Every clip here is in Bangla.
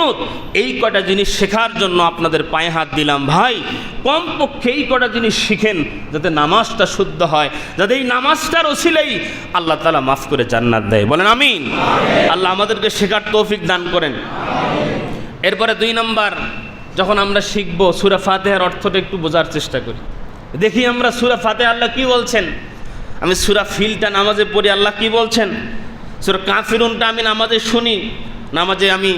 কুনুত এই কটা জিনিস শেখার জন্য আপনাদের পায়ে হাত দিলাম ভাই। কমপক্ষে এই কটা জিনিস শিখেন যাতে নামাজটা শুদ্ধ হয়। যাতে এই নামাজটার ওসিলেই আল্লাহ তালা মাফ করে জান্নাত দেয়। বলেন আমিন। আল্লাহ আমাদেরকে শেখার তৌফিক দান করেন। এরপরে দুই নম্বর, যখন আমরা শিখব, সুরা ফাতেহার অর্থটা একটু বোঝার চেষ্টা করি। দেখি আমরা সুরা ফাতে আল্লাহ কি বলছেন? আমি সুরা ফিলটা নামাজে পড়ি, আল্লাহ কি বলছেন? সুরা কাফিরুনটা আমি নামাজে শুনি। নামাজে আমি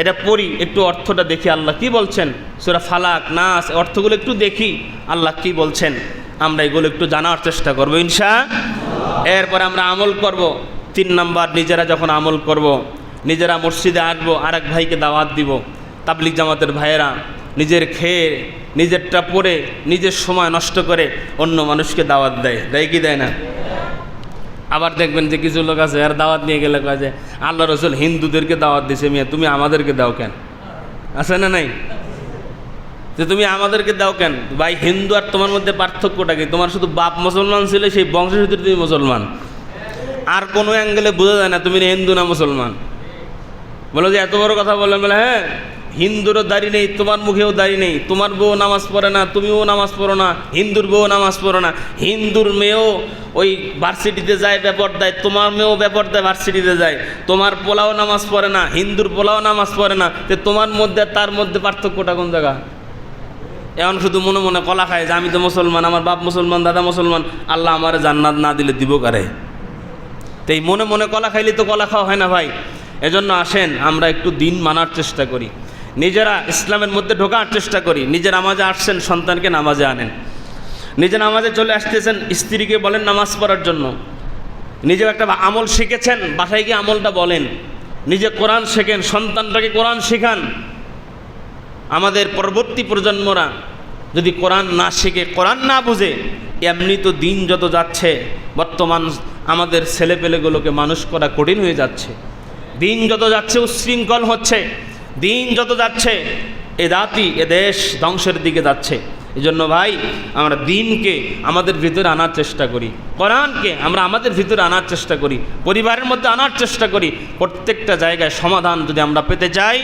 এটা পড়ি, একটু অর্থটা দেখি আল্লাহ কি বলছেন? সুরা ফালাক, নাস অর্থগুলো একটু দেখি, আল্লাহ কি বলছেন? আমরা এগুলো একটু জানার চেষ্টা করব, ইনশা এরপর আমরা আমল করব। তিন নাম্বার, নিজেরা যখন আমল করব, নিজেরা মসজিদে আসব আর এক ভাইকে দাওয়াত দিব তাবলিক জামাতের ভাইয়েরা, নিজের খেয়ে, নিজেরটা পড়ে নিজের সময় নষ্ট করে অন্য মানুষকে দাওয়াত দেয়। দেয় কি দেয় না? আবার দেখবেন যে কিছু লোক আছে আর দাওয়াত নিয়ে গেলে কয় যে, আল্লাহ রসুল হিন্দুদেরকে দাওয়াত দিছে মিয়া, তুমি আমাদেরকে দাও কেন? আছে না নাই? যে তুমি আমাদেরকে দাও কেন? ভাই, হিন্দু আর তোমার মধ্যে পার্থক্যটা কি? তোমার শুধু বাপ মুসলমান ছিল, সেই বংশসূত্রে তুমি মুসলমান। আর কোনো অ্যাঙ্গেলে বোঝা যায় না তুমি হিন্দু না মুসলমান। বলো যে এত বড় কথা বললাম বলে হ্যাঁ হিন্দুরও দাড়ি নেই, তোমার মুখেও দাড়ি নেই, তোমার বউ নামাজ পড়ে না, তুমিও নামাজ পড়ো না, হিন্দুর বউ নামাজ পড়ো না। হিন্দুর মেয়েও ওই ভার্সিটিতে যায় ব্যাপার দেয়, তোমার মেয়েও ব্যাপার দেয় ভার্সিটিতে যায়। তোমার পোলাও নামাজ পড়ে না, হিন্দুর পোলাও নামাজ পড়ে না, তো তোমার মধ্যে, তার মধ্যে পার্থক্যটা কোন জায়গা? এখন শুধু মনে মনে কলা খায় যে, আমি তো মুসলমান, আমার বাপ মুসলমান, দাদা মুসলমান, আল্লাহ আমার জান্নাত না দিলে দিব কারে? তো এই মনে মনে কলা খাইলে তো কলা খাওয়া হয় না ভাই। এজন্য আসেন, আমরা একটু দিন মানার চেষ্টা করি। নিজেরা ইসলামের মধ্যে ঢোকার চেষ্টা করি। নিজের নামাজে আসছেন, সন্তানকে নামাজে আনেন। নিজে নামাজে চলে আসতেছেন, স্ত্রীকে বলেন নামাজ পড়ার জন্য। নিজেও একটা আমল শিখেছেন, বাসায় গিয়ে আমলটা বলেন। নিজে কোরআন শেখেন, সন্তানটাকে কোরআন শেখান। আমাদের পরবর্তী প্রজন্মরা যদি কোরআন না শিখে, কোরআন না বুঝে, এমনি তো দিন যত যাচ্ছে, বর্তমান আমাদের ছেলেপেলেগুলোকে মানুষ করা কঠিন হয়ে যাচ্ছে। দিন যত যাচ্ছে উশৃঙ্খল হচ্ছে। দিন যত যাচ্ছে, এ দাতি এ দেশ ধ্বংসের দিকে যাচ্ছে। এজন্য জন্য ভাই, আমরা দিনকে আমাদের ভিতরে আনার চেষ্টা করি। কোরআনকে আমরা আমাদের ভিতরে আনার চেষ্টা করি, পরিবারের মধ্যে আনার চেষ্টা করি, প্রত্যেকটা জায়গায় সমাধান যদি আমরা পেতে চাই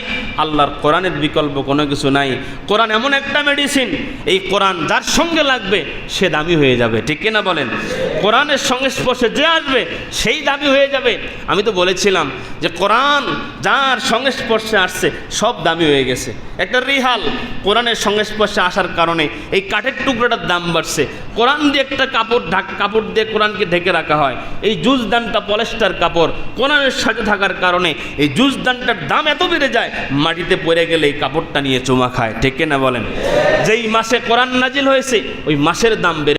আল্লাহর কোরআনের বিকল্প কোনো কিছু নাই। কোরআন এমন একটা মেডিসিন এই কোরআন যার সঙ্গে লাগবে, সে দামি হয়ে যাবে। ঠিক কিনা বলেন? কোরআনের সংস্পর্শে যে আসবে, সেই দামি হয়ে যাবে। আমি তো বলেছিলাম যে কোরআন যার সংস্পর্শে আসছে, সব দামি হয়ে গেছে। একটা রিহাল কোরআনের সংস্পর্শে আসার কারণে এই কাঠের টুকরোটার দাম বাড়ছে। কোরআন দিয়ে একটা কাপড় ঢাক, কাপড় দিয়ে কোরআনকে ঢেকে রাখা হয়। এই জুজদানটা পলেস্টার কাপড়, কোরআনের সাথে থাকার কারণে এই জুজদানটার দাম এত বেড়ে যায়, মাটিতে পড়ে গেলে এই কাপড়টা নিয়ে চুমা খায়। ঠিক না বলেন? যেই মাসে কোরআন নাজিল হয়েছে, ওই মাসের দাম বেড়ে